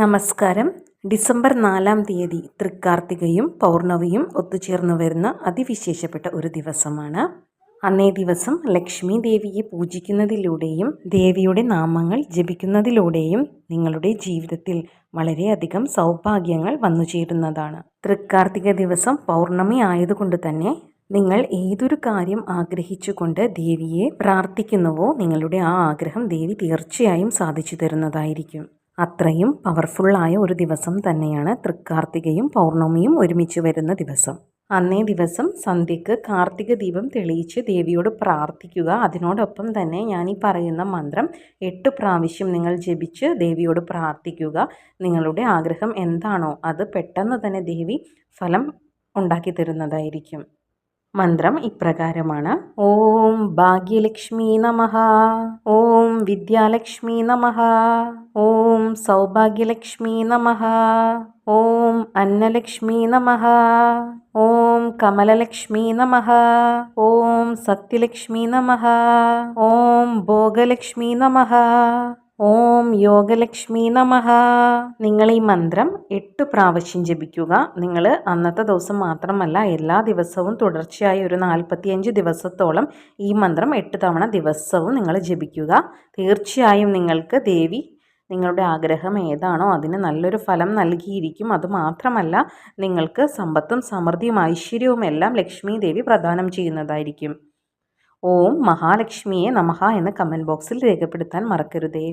നമസ്കാരം. ഡിസംബർ നാലാം തീയതി തൃക്കാർത്തികയും പൗർണവിയും ഒത്തുചേർന്ന് വരുന്ന അതിവിശേഷപ്പെട്ട ഒരു ദിവസമാണ്. അന്നേ ദിവസം ലക്ഷ്മി ദേവിയെ പൂജിക്കുന്നതിലൂടെയും ദേവിയുടെ നാമങ്ങൾ ജപിക്കുന്നതിലൂടെയും നിങ്ങളുടെ ജീവിതത്തിൽ വളരെയധികം സൗഭാഗ്യങ്ങൾ വന്നു ചേരുന്നതാണ്. തൃക്കാർത്തിക ദിവസം പൗർണമി ആയതുകൊണ്ട് തന്നെ നിങ്ങൾ ഏതൊരു കാര്യം ആഗ്രഹിച്ചുകൊണ്ട് ദേവിയെ പ്രാർത്ഥിക്കുന്നുവോ നിങ്ങളുടെ ആ ആഗ്രഹം ദേവി തീർച്ചയായും സാധിച്ചു തരുന്നതായിരിക്കും. അത്രയും പവർഫുള്ളായ ഒരു ദിവസം തന്നെയാണ് തൃക്കാർത്തികയും പൗർണമിയും ഒരുമിച്ച് വരുന്ന ദിവസം. അന്നേ ദിവസം സന്ധ്യക്ക് കാർത്തിക ദീപം തെളിയിച്ച് ദേവിയോട് പ്രാർത്ഥിക്കുക. അതിനോടൊപ്പം തന്നെ ഞാൻ ഈ പറയുന്ന മന്ത്രം എട്ട് പ്രാവശ്യം നിങ്ങൾ ജപിച്ച് ദേവിയോട് പ്രാർത്ഥിക്കുക. നിങ്ങളുടെ ആഗ്രഹം എന്താണോ അത് പെട്ടെന്ന് തന്നെ ദേവി ഫലം ഉണ്ടാക്കി തരുന്നതായിരിക്കും. മന്ത്രം ഇപ്രകാരമാണ്. ഓം ഭാഗ്യലക്ഷ്മി നമ. ഓം വിദ്യാലക്ഷ്മി നമ. ഓം സൗഭാഗ്യലക്ഷ്മി നമ. ഓം അന്നലക്ഷ്മി നമ. ഓം കമലലക്ഷ്മി നമ. ഓം സത്യലക്ഷ്മി നമ. ഓം ഭോഗലക്ഷ്മി നമ. ഓം യോഗലക്ഷ്മി നമഹ. നിങ്ങൾ ഈ മന്ത്രം എട്ട് പ്രാവശ്യം ജപിക്കുക. നിങ്ങൾ അന്നത്തെ ദിവസം മാത്രമല്ല എല്ലാ ദിവസവും തുടർച്ചയായി ഒരു നാൽപ്പത്തിയഞ്ച് ദിവസത്തോളം ഈ മന്ത്രം എട്ട് തവണ ദിവസവും നിങ്ങൾ ജപിക്കുക. തീർച്ചയായും നിങ്ങൾക്ക് ദേവി നിങ്ങളുടെ ആഗ്രഹം ഏതാണോ അതിന് നല്ലൊരു ഫലം നൽകിയിരിക്കും. അതുമാത്രമല്ല നിങ്ങൾക്ക് സമ്പത്തും സമൃദ്ധിയും ഐശ്വര്യവും എല്ലാം ലക്ഷ്മി ദേവി പ്രദാനം ചെയ്യുന്നതായിരിക്കും. ഓം മഹാലക്ഷ്മിയെ നമഹ എന്ന് കമൻറ്റ് ബോക്സിൽ രേഖപ്പെടുത്താൻ മറക്കരുതേ